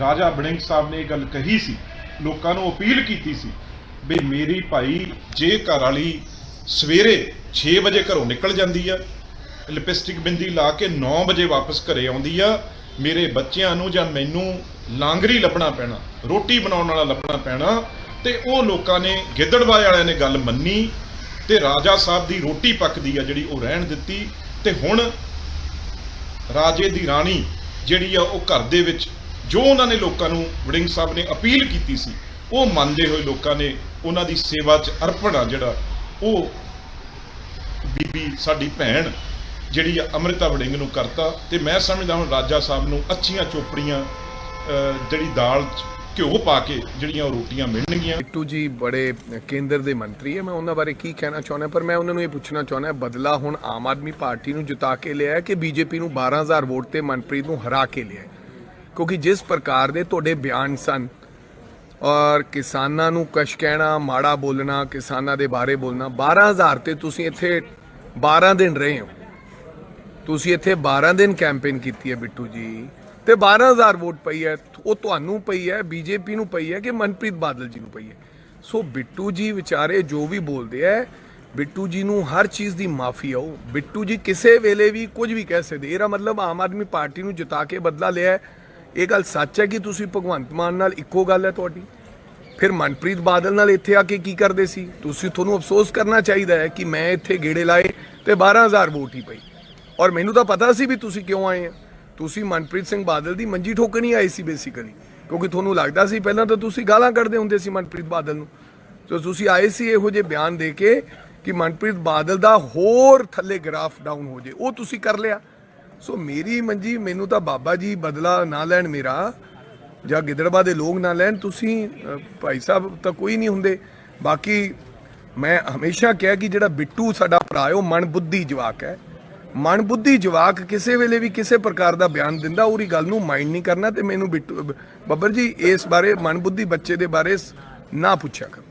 ਰਾਜਾ ਬੜਿੰਗ ਸਾਹਿਬ ਨੇ ਇਹ ਗੱਲ ਕਹੀ ਸੀ, ਲੋਕਾਂ ਨੂੰ ਅਪੀਲ ਕੀਤੀ ਸੀ ਵੀ ਮੇਰੀ ਭਾਈ ਜੇ ਘਰ ਵਾਲੀ ਸਵੇਰੇ 6 ਵਜੇ ਘਰੋਂ ਨਿਕਲ ਜਾਂਦੀ ਆ, ਲਿਪਸਟਿਕ ਬਿੰਦੀ ਲਾ ਕੇ 9 ਵਜੇ ਵਾਪਸ ਘਰੇ ਆਉਂਦੀ ਆ, ਮੇਰੇ ਬੱਚਿਆਂ ਨੂੰ ਜਾਂ ਮੈਨੂੰ ਲਾਂਗਰੀ ਲੱਭਣਾ ਪੈਣਾ, ਰੋਟੀ ਬਣਾਉਣ ਵਾਲਾ ਲੱਭਣਾ ਪੈਣਾ, ਤੇ ਉਹ ਲੋਕਾਂ ਨੇ ਗਿੱਦੜਵਾਏ ਵਾਲਿਆਂ ਨੇ ਗੱਲ ਮੰਨੀ, ਤੇ ਰਾਜਾ ਸਾਹਿਬ ਦੀ ਰੋਟੀ ਪੱਕਦੀ ਆ ਜਿਹੜੀ ਉਹ ਰਹਿਣ ਦਿੱਤੀ, ਤੇ ਹੁਣ ਰਾਜੇ ਦੀ ਰਾਣੀ ਜਿਹੜੀ ਆ ਉਹ ਘਰ ਦੇ ਵਿੱਚ ਜੋ ਉਹਨਾਂ ਨੇ ਲੋਕਾਂ ਨੂੰ ਵੜਿੰਗ ਸਾਹਿਬ ਨੇ ਅਪੀਲ ਕੀਤੀ ਸੀ, ਉਹ ਮੰਨਦੇ ਹੋਏ ਲੋਕਾਂ ਨੇ ਉਹਨਾਂ ਦੀ ਸੇਵਾ 'ਚ ਅਰਪਣ ਆ ਜਿਹੜਾ, ਉਹ ਬੀਬੀ ਸਾਡੀ ਭੈਣ ਜਿਹੜੀ ਆ ਅੰਮ੍ਰਿਤਾ ਵੜਿੰਗ ਨੂੰ ਕਰਤਾ ਤੇ ਮੈਂ ਸਮਝਦਾ ਹੁਣ ਰਾਜਾ ਸਾਹਿਬ ਨੂੰ ਅੱਛੀਆਂ ਚੋਪੜੀਆਂ ਜਿਹੜੀ ਦਾਲ 'ਚ ਘਿਓ ਪਾ ਕੇ ਜਿਹੜੀਆਂ ਉਹ ਰੋਟੀਆਂ ਮਿਲਣਗੀਆਂ। ਬਿੱਟੂ ਜੀ ਬੜੇ ਕੇਂਦਰ ਦੇ ਮੰਤਰੀ ਹੈ ਮੈਂ ਉਹਨਾਂ ਬਾਰੇ ਕੀ ਕਹਿਣਾ ਚਾਹੁੰਦਾ, ਪਰ ਮੈਂ ਉਹਨਾਂ ਨੂੰ ਇਹ ਪੁੱਛਣਾ ਚਾਹੁੰਦਾ, ਬਦਲਾ ਹੁਣ ਆਮ ਆਦਮੀ ਪਾਰਟੀ ਨੂੰ ਜਿਤਾ ਕੇ ਲਿਆ ਹੈ ਕਿ ਬੀਜੇਪੀ ਨੂੰ 12000 ਵੋਟ ਤੇ ਮਨਪ੍ਰੀਤ ਨੂੰ ਹਰਾ ਕੇ ਲਿਆ ਕਿਉਂਕਿ ਜਿਸ ਪ੍ਰਕਾਰ ਦੇ ਤੁਹਾਡੇ ਬਿਆਨ ਸਨ, ਔਰ ਕਿਸਾਨਾਂ ਨੂੰ ਕਸ਼ ਕਹਿਣਾ, ਮਾੜਾ ਬੋਲਣਾ, ਕਿਸਾਨਾਂ ਦੇ ਬਾਰੇ ਬੋਲਣਾ 12000 ਤੇ ਤੁਸੀਂ ਇੱਥੇ 12 ਦਿਨ ਰਹੇ ਹੋ। ਤੁਸੀਂ ਇੱਥੇ 12 ਦਿਨ ਕੈਂਪੇਨ ਕੀਤੀ ਹੈ ਬਿੱਟੂ ਜੀ। ਤੇ 12000 ਵੋਟ ਪਈ ਹੈ, ਉਹ ਤੁਹਾਨੂੰ ਪਈ ਹੈ ਬੀਜੇਪੀ ਨੂੰ ਪਈ ਹੈ ਕਿ ਮਨਪ੍ਰੀਤ ਬਾਦਲ ਜੀ ਨੂੰ ਪਈ ਹੈ? ਸੋ ਬਿੱਟੂ ਜੀ ਵਿਚਾਰੇ ਜੋ ਵੀ ਬੋਲਦੇ ਆ ਬਿੱਟੂ ਜੀ ਨੂੰ ਹਰ ਚੀਜ਼ ਦੀ ਮਾਫੀ ਆਓ। ਬਿੱਟੂ ਜੀ ਕਿਸੇ ਵੇਲੇ ਵੀ ਕੁਝ ਵੀ ਕਹਿ ਸਕਦੇ। ਇਹਦਾ ਮਤਲਬ ਆਮ ਆਦਮੀ ਪਾਰਟੀ ਨੂੰ ਜਿਤਾ ਕੇ ਬਦਲਾ ਲਿਆ ਇਹ ਗੱਲ ਸੱਚ ਹੈ ਕਿ ਤੁਸੀਂ ਭਗਵੰਤ ਮਾਨ ਨਾਲ ਇੱਕੋ ਗੱਲ ਹੈ ਤੁਹਾਡੀ? ਫਿਰ ਮਨਪ੍ਰੀਤ ਬਾਦਲ ਨਾਲ ਇੱਥੇ ਆ ਕੇ ਕੀ ਕਰਦੇ ਸੀ? ਤੁਸੀਂ ਤੁਹਾਨੂੰ ਅਫਸੋਸ ਕਰਨਾ ਚਾਹੀਦਾ ਹੈ ਕਿ ਮੈਂ ਇੱਥੇ ਗੇੜੇ ਲਾਏ ਤੇ 12000 ਵੋਟ ਹੀ ਪਈ ਔਰ ਮੈਨੂੰ ਤਾਂ ਪਤਾ ਸੀ ਵੀ ਤੁਸੀਂ ਕਿਉਂ ਆਏ ਆ। ਤੁਸੀਂ ਮਨਪ੍ਰੀਤ ਸਿੰਘ ਬਾਦਲ ਦੀ ਮੰਜੀ ਠੋਕਣੀ ਆਏ ਸੀ ਬੇਸਿਕਲੀ ਕਿਉਂਕਿ ਤੁਹਾਨੂੰ ਲੱਗਦਾ ਸੀ ਪਹਿਲਾਂ ਤਾਂ ਤੁਸੀਂ ਗਾਲਾਂ ਕੱਢਦੇ ਹੁੰਦੇ ਸੀ ਮਨਪ੍ਰੀਤ ਬਾਦਲ ਨੂੰ। ਤੇ ਤੁਸੀਂ ਆਏ ਸੀ ਇਹੋ ਜਿਹੇ ਬਿਆਨ ਦੇ ਕੇ ਕਿ ਮਨਪ੍ਰੀਤ ਬਾਦਲ ਦਾ ਹੋਰ ਥੱਲੇ ਗ੍ਰਾਫ ਡਾਊਨ ਹੋ ਜੇ। ਉਹ ਤੁਸੀਂ ਕਰ ਲਿਆ। ਸੋ ਮੇਰੀ ਮੰਜੀ, ਮੈਨੂੰ ਤਾਂ ਬਾਬਾ ਜੀ ਬਦਲਾ ਨਾ ਲੈਣ ਮੇਰਾ, ਜਾਂ ਗਿੱਦੜਬਾ ਦੇ ਲੋਕ ਨਾ ਲੈਣ, ਤੁਸੀਂ ਭਾਈ ਸਾਹਿਬ ਤਾਂ ਕੋਈ ਨਹੀਂ ਹੁੰਦੇ। ਬਾਕੀ ਮੈਂ ਹਮੇਸ਼ਾ ਕਿਹਾ ਕਿ ਜਿਹੜਾ ਬਿੱਟੂ ਸਾਡਾ ਭਰਾ ਹੈ, ਉਹ ਮਨ ਬੁੱਧੀ ਜਵਾਕ ਹੈ। ਮਨ ਬੁੱਧੀ ਜਵਾਕ ਕਿਸੇ ਵੇਲੇ ਵੀ ਕਿਸੇ ਪ੍ਰਕਾਰ ਦਾ ਬਿਆਨ ਦਿੰਦਾ, ਉਹਦੀ ਗੱਲ ਨੂੰ ਮਾਈਂਡ ਨਹੀਂ ਕਰਨਾ ਤੇ ਮੈਨੂੰ ਬਿੱਟੂ, ਬੱਬਰ ਜੀ, ਇਸ ਬਾਰੇ ਮਨ ਬੁੱਧੀ ਬੱਚੇ ਦੇ ਬਾਰੇ ਨਾ ਪੁੱਛਿਆ ਕਰੋ।